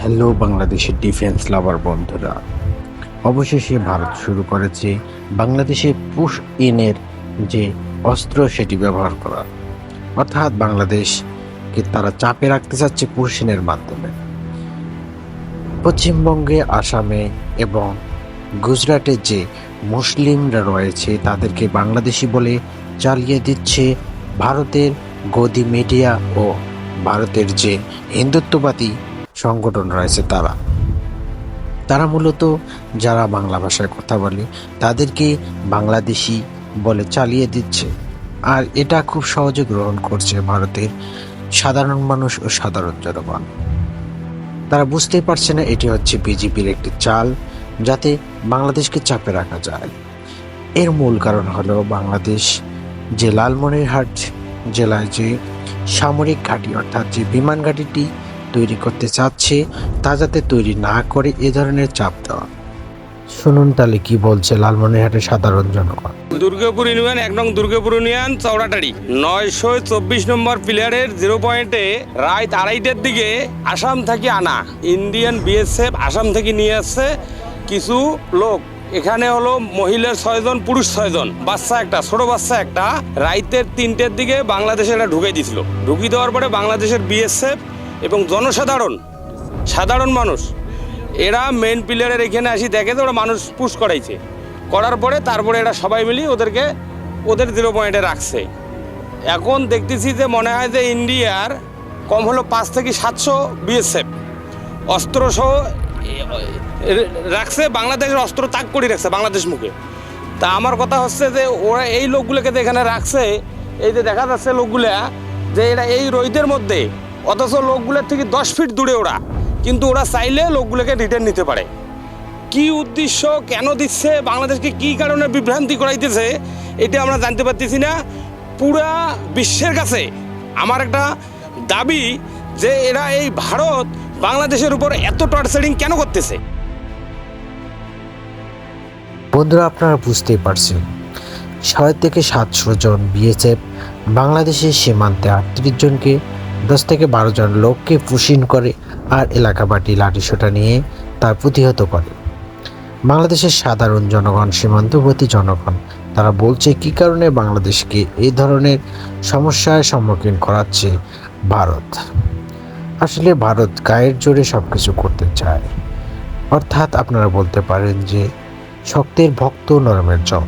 Hello বাংলাদেশের defence লাভার বন্ধুরা। অবশেষে ভারত শুরু করেছে বাংলাদেশে পুশ ইনের যে অস্ত্র সেটি ব্যবহার করা। অর্থাৎ বাংলাদেশকে তারা চাপে রাখতে চাচ্ছে পুশ ইনের মাধ্যমে। পশ্চিমবঙ্গে, আসামে এবং গুজরাটে যে মুসলিমরা রয়েছে, তাদেরকে বাংলাদেশি বলে চালিয়ে দিচ্ছে ভারতের গদি মিডিয়া ও ভারতের যে হিন্দুত্ববাদী সংগঠন রয়েছে তারা। তারা মূলত যারা বাংলা ভাষায় কথা বলে, তাদেরকে বাংলাদেশি বলে চালিয়ে দিচ্ছে। আর এটা খুব সহজে গ্রহণ করছে ভারতের সাধারণ মানুষ ও সাধারণ জনগণ। তারা বুঝতেই পারছে না এটি হচ্ছে বিজেপির একটি চাল যাতে বাংলাদেশকে চাপে রাখা যায়। এর মূল কারণ হলো বাংলাদেশ যে লালমনিরহাট জেলায় যে সামরিক ঘাঁটি অর্থাৎ যে বিমান ঘাঁটিটি তৈরি করতে চাচ্ছে, তা যাতে তৈরি না করে এ ধরনের চাপ দেওয়া। শুনুন তাহলে কি বলছে লালমনিরহাটের সাধারণ জনগণ। দুর্গাপুর ইউনিয়ন, এক নং দুর্গাপুর ইউনিয়ন চৌড়াটারি নয়শো চব্বিশ নম্বর প্লেয়ারের জিরো পয়েন্টে রাত আড়াইটার দিকে আসাম থেকে আনা। ইন্ডিয়ান বিএসএফ আসাম থেকে নিয়ে আসছে কিছু লোক। এখানে হলো মহিলার ছয়জন, পুরুষ ছয়জন। বাচ্চা একটা, ছোট বাচ্চা একটা। রাইতের তিনটের দিকে বাংলাদেশে এটা ঢুকে দিয়েছিল ঢুকিয়ে দেওয়ার পরে বাংলাদেশের বিএসএফ এবং জনসাধারণ, সাধারণ মানুষ, এরা মেন প্লেয়ারের এখানে আসি, দেখে যে ওরা মানুষ পুশ করাইছে। করার পরে তারপরে এরা সবাই মিলিয়ে ওদেরকে, ওদের জিরো পয়েন্টে রাখছে। এখন দেখতেছি যে মনে হয় যে ইন্ডিয়ার কম হলো পাঁচ থেকে সাতশো বিএসএফ অস্ত্র সহ, এ- এ- রাখছে, বাংলাদেশের অস্ত্র তাক করে রাখছে বাংলাদেশ মুখে। তা আমার কথা হচ্ছে যে ওরা এই লোকগুলোকে যে এখানে রাখছে, এই যে দেখা যাচ্ছে লোকগুলা, যে এরা এই রোহিতের মধ্যে অথচ লোকগুলোর থেকে দশ ফিট দূরে ওরা। কিন্তু ওরা চাইলে লোকগুলোকে রিটার্ন নিতে পারে। কি উদ্দেশ্য, কেন দিচ্ছে, বাংলাদেশকে কি কারণে বিভ্রান্তি করাইতেছে, এটা আমরা জানতে পারতেছি না। পুরা বিশ্বের কাছে আমার একটা দাবি যে এরা এই ভারত বাংলাদেশের উপর এত টর্চারিং কেন করতেছে? বন্ধুরা, আপনারা বুঝতেই পারছেন। ছয় থেকে সাতশো জন বিএসএফ বাংলাদেশের সীমান্তে আটত্রিশ জনকে দশ থেকে বারো জন লোককে পুষিন করে আর এলাকাবাটি লাঠিসোঁটা নিয়ে তার প্রতিহত করে। বাংলাদেশের সাধারণ জনগণ, সীমান্তবর্তী জনগণ, তারা বলছে, কি কারণে বাংলাদেশকে এই ধরনের সমস্যার সম্মুখীন করাচ্ছে ভারত? আসলে ভারত গায়ের জোরে সব কিছু করতে চায়। অর্থাৎ আপনারা বলতে পারেন যে, শক্তের ভক্ত নরমের জম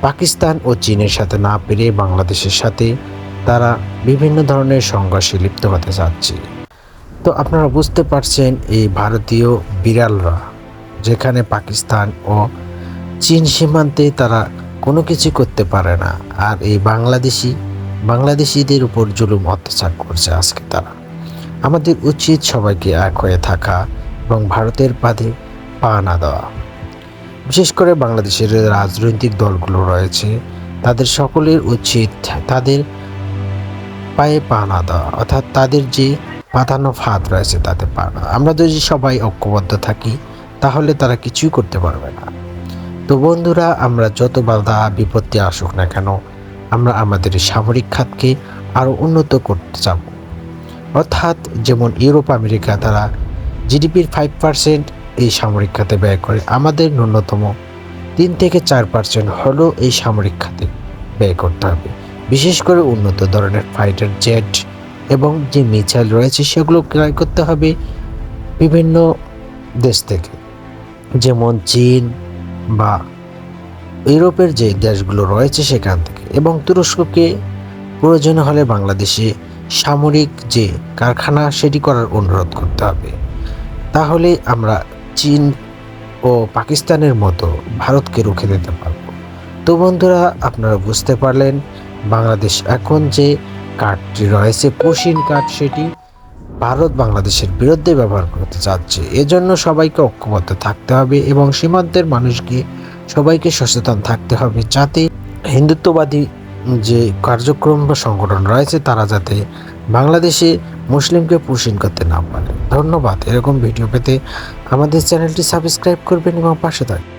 পাকিস্তান ও চীনের সাথে না পেরে বাংলাদেশের সাথে তারা বিভিন্ন ধরনের সংঘর্ষে লিপ্ত হতে চাচ্ছি। তো আপনারা বুঝতে পারছেন এই ভারতীয় বিড়ালরা, যেখানে পাকিস্তান ও চীন সীমান্তে তারা কোনো কিছু করতে পারে না, আর এই বাংলাদেশি, বাংলাদেশিদের উপর জুলুম অত্যাচার করছে আজকে তারা। আমাদের উচিত সবাইকে এক হয়ে থাকা এবং ভারতের পাদে পা না দেওয়া। বিশেষ করে বাংলাদেশের রাজনৈতিক দলগুলো রয়েছে, তাদের সকলের উচিত, তাদের পায়ে পা না দেওয়া অর্থাৎ তাদের যে পাতানো ফাঁদ রয়েছে তাতে পা না আমরা যদি সবাই ঐক্যবদ্ধ থাকি, তাহলে তারা কিছুই করতে পারবে না। তো বন্ধুরা, আমরা যত বাধা বিপত্তি আসুক না কেন, আমরা আমাদের সামরিক খাতকে আরও উন্নত করতে চাব। অর্থাৎ যেমন ইউরোপ, আমেরিকা, তারা জিডিপির ফাইভ পার্সেন্ট এই সামরিক খাতে ব্যয় করে। আমাদের ন্যূনতম তিন থেকে চার পার্সেন্ট হলেও এই সামরিক খাতে ব্যয় করতে হবে। বিশেষ করে উন্নত ধরনের ফাইটার জেট এবং যে মিসাইল রয়েছে সেগুলো ক্রয় করতে হবে বিভিন্ন দেশ থেকে। যেমন চীন বা ইউরোপের যে দেশগুলো রয়েছে সেখান থেকে এবং তুরস্ককে প্রয়োজন হলে বাংলাদেশে সামরিক যে কারখানা সেটি করার অনুরোধ করতে হবে। তাহলে আমরা চীন ও পাকিস্তানের মতো ভারতকে রুখে দিতে পারব। তো বন্ধুরা, আপনারা বুঝতে পারলেন বাংলাদেশ। এখন যে কার্ডটি রয়েছে পশিন কার্ড, সেটি ভারত বাংলাদেশের বিরুদ্ধে ব্যবহার করতে চাচ্ছে এজন্য সবাইকে ঐক্যবদ্ধ থাকতে হবে এবং সীমান্তের মানুষকে সবাইকে সচেতন থাকতে হবে যাতে হিন্দুত্ববাদী যে কার্যক্রম বা সংগঠন রয়েছে, তারা যাতে বাংলাদেশে মুসলিমকে পুষিন করতে না পারে। ধন্যবাদ। এরকম ভিডিও পেতে আমাদের চ্যানেলটি সাবস্ক্রাইব করবেন এবং পাশে থাকবেন।